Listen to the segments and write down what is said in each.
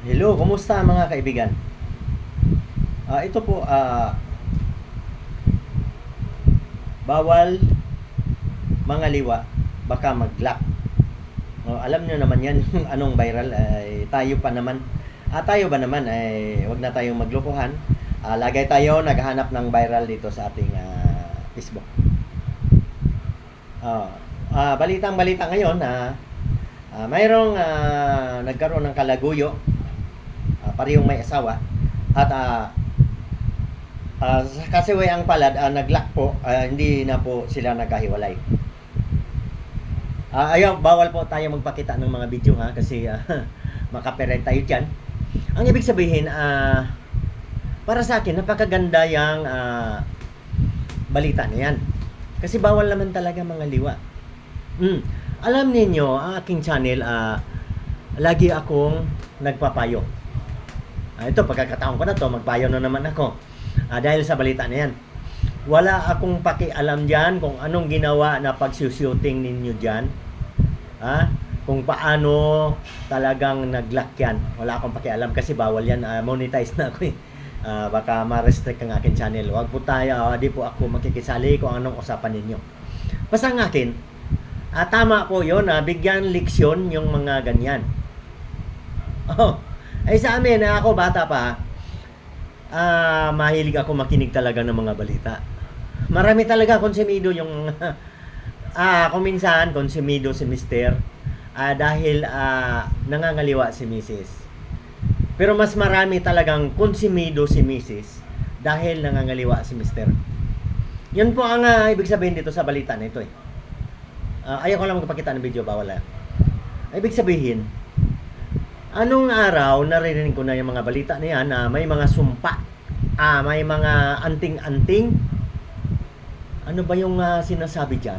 Hello, kumusta mga kaibigan? Ah, ito po ah bawal mga liwa baka mag-lock. Oh, alam niyo naman 'yan anong viral ay tayo pa naman. Ah, tayo ba naman ay wag na tayong maglokohan. Ah, lagay tayo naghahanap ng viral dito sa ating ah, Facebook. Ah, ah, balitang balita ngayon na ah, mayroong ah, nagkaroon ng kalaguyo parehong may asawa at ah ah, sa kasiway ang palad ah, naglock po ah, hindi na po sila nagkahiwalay Ah, ayaw, bawal po tayo magpakita ng mga video ha kasi ah, makaperent tayo dyan. Ang ibig sabihin, ah, para sa akin, napakaganda yung ah, balita na yan. Kasi bawal naman talaga mga liwa. Mm. Alam ninyo, ang aking channel, ah, lagi akong nagpapayo. Ah, ito, pagkakataon ko na to, magpayo na naman ako. Ah, dahil sa balita na yan. Wala akong pakialam dyan kung anong ginawa na pagsushooting ninyo dyan. Ha? Kung paano talagang nag-lock yan. Wala akong pakialam kasi bawal yan. Ah, monetize na ako eh. Ah, baka ma-restrict ang aking channel. Huwag po tayo, ah, di po ako makikisali kung anong usapan ninyo. Basta ang akin, ah, tama po yun, ah, bigyan leksyon yung mga ganyan. Oh, ay sa amin, ah, ako bata pa, ah, mahilig ako makinig talaga ng mga balita. Marami talaga konsumido yung ah kung minsan konsumido si Mister ah, dahil ah, nangangaliwa si Mrs. Pero mas marami talagang konsumido si Mrs. dahil nangangaliwa si Mister. Yun po ang ah, ibig sabihin dito sa balita na ito eh. Ah, ayaw ko lang magpakita ng video, bawal ah. Ibig sabihin, anong araw naririnig ko na yung mga balita na yan na may mga sumpa, ah, may mga anting-anting. Ano ba yung ah, sinasabi dyan?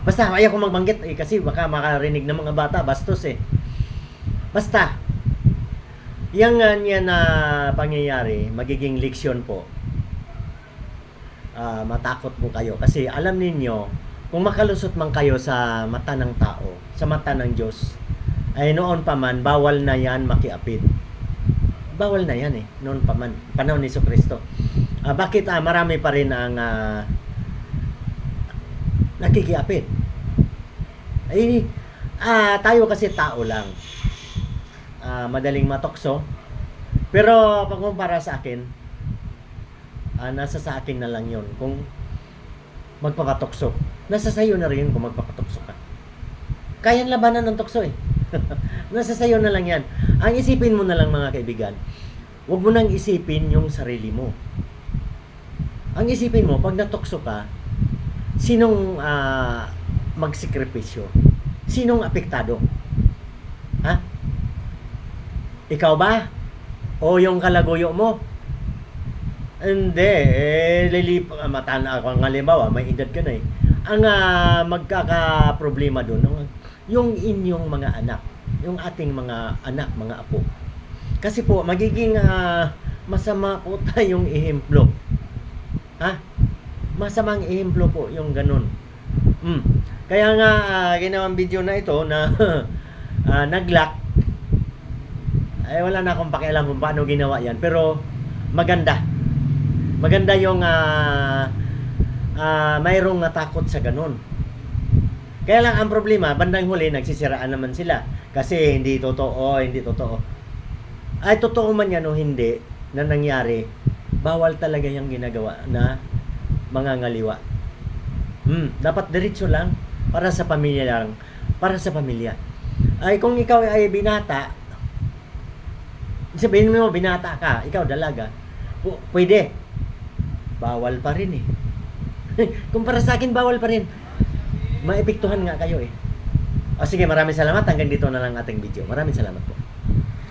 Basta, ayaw ko magbanggit eh, kasi baka makarinig ng mga bata, bastos eh. Basta, yung nga niya na pangyayari, magiging leksyon po. Ah, matakot po kayo. Kasi alam ninyo, kung makalusot man kayo sa mata ng tao, sa mata ng Diyos, ay noon pa man, bawal na yan makiapid. Bawal na yan eh, noon pa man, panahon ni Kristo. Ah, bakit ah, marami pa rin ang ah, nakikiapid? Ay, ah, tayo kasi tao lang. Ah, madaling matokso. Pero pag kumpara sa akin, ah, nasa sa akin na lang yon kung magpapatokso. Nasa sayo na rin kung magpapatokso ka. Kayang labanan ng tukso eh. nasa sayo na lang yan. Ang isipin mo na lang mga kaibigan, huwag mo nang isipin yung sarili mo. Ang isipin mo, pag natukso ka, sinong ah, magsikripisyo? Sinong apektado? Ha? Ikaw ba? O yung kalaguyo mo? Hindi, eh, lilip, uh, matana ako ng halimbawa, may edad ka na eh. Ang ah, magkakaproblema doon, ang- yung inyong mga anak, yung ating mga anak, mga apo. Kasi po, magiging ah, masama po tayong ihemplo. Ha? Masamang ihemplo po yung ganun. Mm. Kaya nga, ah, ginawang video na ito na ah, nag-lock. Ay, wala na akong pakialam kung paano ginawa yan. Pero, maganda. Maganda yung ah ah, mayroong natakot sa ganun. Kaya lang ang problema, bandang huli nagsisiraan naman sila kasi hindi totoo, hindi totoo. Ay totoo man yan o hindi na nangyari, bawal talaga yung ginagawa na mga ngaliwa. Hmm, dapat diretso lang para sa pamilya lang, para sa pamilya. Ay kung ikaw ay binata, sabihin mo binata ka, ikaw dalaga, pwede. Bawal pa rin eh. Kung para sa akin, bawal pa rin. Maepektuhan nga kayo eh. O sige, maraming salamat. Hanggang dito na lang ating video. Maraming salamat po.